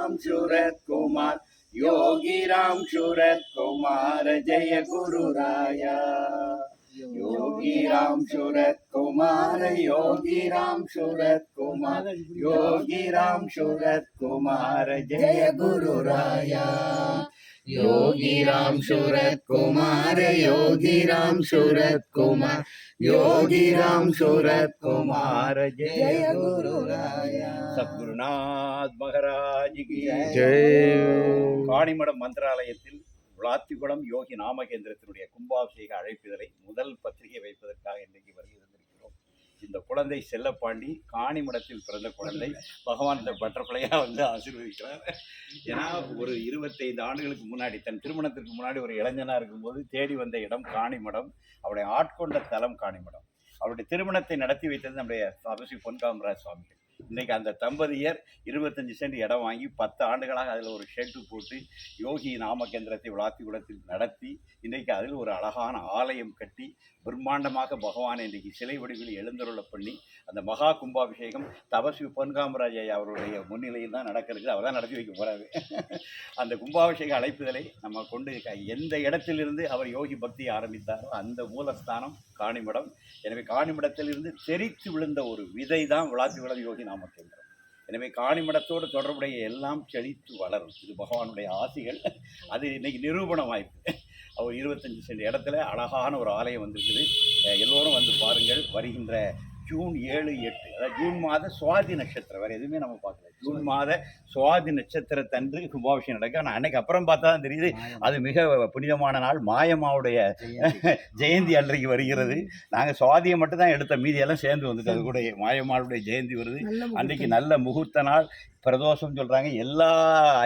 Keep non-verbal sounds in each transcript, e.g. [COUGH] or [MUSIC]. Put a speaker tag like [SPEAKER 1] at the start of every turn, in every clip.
[SPEAKER 1] राम सूरत कुमार योगी राम सूरत कुमार जय गुरु राया योगी राम सूरत कुमार योगी राम सूरत कुमार योगी राम सूरत कुमार जय गुरु राया योगी राम सूरत कुमार योगी राम सूरत कुमार योगी राम सूरत कुमार जय गुरु राया சத்குருநாத் மகராஜ் கி
[SPEAKER 2] ஜெய்
[SPEAKER 1] காணிமடம் மந்திராலயத்தில் விளாத்திக்குளம் யோகி நாமகேந்திரத்தினுடைய கும்பாபிஷேக அழைப்புதலை முதல் பத்திரிகை வைப்பதற்காக இன்றைக்கு வருகை தந்திருக்கிறோம் இந்த குழந்தை செல்லப்பாண்டி காணிமடத்தில் பிறந்த குழந்தை. பகவான் இந்த பட்டர்ஃப்ளையாக வந்து ஆசீர்வதிக்கிறார். ஏன்னா ஒரு இருபத்தைந்து ஆண்டுகளுக்கு முன்னாடி தன் திருமணத்திற்கு முன்னாடி ஒரு இளைஞனாக இருக்கும்போது தேடி வந்த இடம் காணிமடம் அவருடைய ஆட்கொண்ட தலம் காணிமடம் அவருடைய திருமணத்தை நடத்தி வைத்தது நம்முடைய தபசி பொன்காமராஜ் சுவாமிகள். இன்னைக்கு அந்த தம்பதியர் இருபத்தஞ்சு சென்ட் இடம் வாங்கி பத்து ஆண்டுகளாக அதில் ஒரு ஷெட்டு போட்டு யோகி நாமகேந்திரத்தை விளாத்திக்குளத்தில் நடத்தி இன்றைக்கு அதில் ஒரு அழகான ஆலயம் கட்டி பிரம்மாண்டமாக பகவானை இன்றைக்கு சிலை வடிவில் எழுந்தருள பண்ணி அந்த மகா கும்பாபிஷேகம் தபஸ்வி பொன்காமராஜ் ஐயா அவருடைய முன்னிலையில் தான் நடக்கிறது. அவர் தான் நடத்தி வைக்க போகிறாரு அந்த கும்பாபிஷேக அழைப்புதலை நம்ம கொண்டு எந்த இடத்திலிருந்து அவர் யோகி பக்தியை ஆரம்பித்தாரோ அந்த மூலஸ்தானம் காணிமடம். எனவே காணிமடத்திலிருந்து தெரித்து விழுந்த ஒரு விதை தான் விளாத்திக்குளம் யோகி நாமகேந்திரம் எனவே காணிமடத்தோடு தொடர்புடைய எல்லாம் செழித்து வளரும். இது பகவானுடைய ஆசைகள். அது இன்னைக்கு நிரூபணம் வாய்ப்பு ஒரு இருபத்தஞ்சு சென்ட் இடத்துல அழகான ஒரு ஆலயம் வந்திருக்குது. எல்லோரும் வந்து பாருங்கள். வருகின்ற ஜூன் ஏழு எட்டு. அதாவது ஜூன் மாத சுவாதி நட்சத்திரம். வேறு எதுவுமே நம்ம பார்க்கல. ஜூன் மாத சுவாதி நட்சத்திரத்தன்று கும்பாபிஷேகம் நடக்கும். ஆனால் அன்னைக்கு அப்புறம் பார்த்தா தான் தெரியுது அது மிக புனிதமான நாள். மாயம்மாவுடைய ஜெயந்தி. [LAUGHS] அன்றைக்கு வருகிறது. நாங்கள் சுவாதியை மட்டும் தான் எடுத்த மீதியெல்லாம் சேர்ந்து வந்துட்டு அது கூட மாயம்மாளுடைய ஜெயந்தி வருது. அன்றைக்கு நல்ல முகூர்த்த நாள். பிரதோஷம் சொல்கிறாங்க எல்லா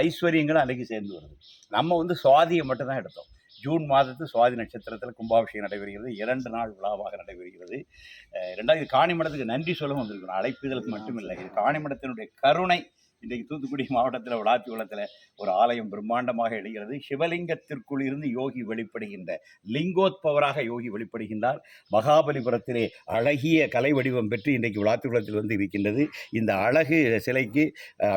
[SPEAKER 1] ஐஸ்வர்யங்களும் அன்றைக்கு சேர்ந்து வருது. நம்ம வந்து சுவாதியை மட்டும் தான் எடுத்தோம். ஜூன் மாதத்து சுவாதி நட்சத்திரத்தில் கும்பாபிஷேகம் நடைபெறுகிறது. இரண்டு நாள் விழாவாக நடைபெறுகிறது. ரெண்டாவது காணிமடத்துக்கு நன்றி சொல்ல வந்திருக்கணும் அழைப்புதலுக்கு மட்டுமில்லை. இது காணிமடத்தினுடைய கருணை இன்றைக்கு தூத்துக்குடி [LAUGHS] மாவட்டத்தில் விளாத்திக்குளத்தில் ஒரு ஆலயம் பிரம்மாண்டமாக எழுகிறது. சிவலிங்கத்திற்குள் இருந்து யோகி வெளிப்படுகின்ற லிங்கோத்பவராக யோகி வெளிப்படுகின்றார். மகாபலிபுரத்திலே அழகிய கலை வடிவம் பெற்று இன்றைக்கு விளாத்திக்குளத்தில் வந்து இருக்கின்றது. இந்த அழகு சிலைக்கு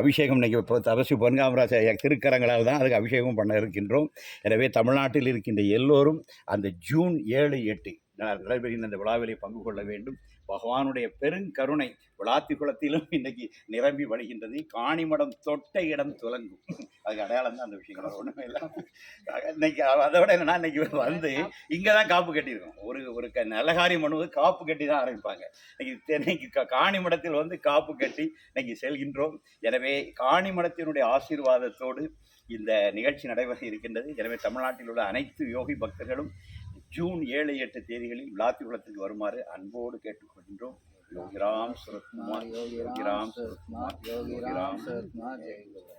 [SPEAKER 1] அபிஷேகம் இன்னைக்கு இப்போ தபசு பொன்காமராஜ திருக்கரங்களால் தான் அதுக்கு அபிஷேகம் பண்ண இருக்கின்றோம். எனவே தமிழ்நாட்டில் இருக்கின்ற எல்லோரும் அந்த ஜூன் ஏழு எட்டு நடைபெறுகின்ற இந்த விழாவிலே பங்கு கொள்ள வேண்டும். பகவானுடைய பெருங்கருணை விளாத்தி குளத்திலும் இன்னைக்கு நிரம்பி வழிகின்றது. காணிமடம் தொட்ட இடம் துலங்கும். அதுக்கு அடையாளம் தான் அந்த விஷயங்கள் ஒன்றுமே இல்லை. இன்னைக்கு அதோட என்னன்னா இன்னைக்கு வந்து இங்கே தான் காப்பு கட்டியிருக்கோம். ஒரு ஒரு க நல்லகாரி மனுவது காப்பு கட்டி தான் ஆரம்பிப்பாங்க. இன்னைக்கு இன்னைக்கு க- காணிமடத்தில் வந்து காப்பு கட்டி இன்னைக்கு செல்கின்றோம். எனவே காணிமடத்தினுடைய ஆசீர்வாதத்தோடு இந்த நிகழ்ச்சி நடைபெற இருக்கின்றது. எனவே தமிழ்நாட்டில் உள்ள அனைத்து யோகி பக்தர்களும் ஜூன் ஏழு எட்டு தேதிகளில் விளாத்திக்குளத்துக்கு வருமாறு அன்போடு கேட்டுக்கொள்கின்றோம். யோகிராம் சுரத்குமார்
[SPEAKER 2] யோகிராம் சுரத்குமார் யோகிராம் சுரத்குமார் ஜெயகுமார்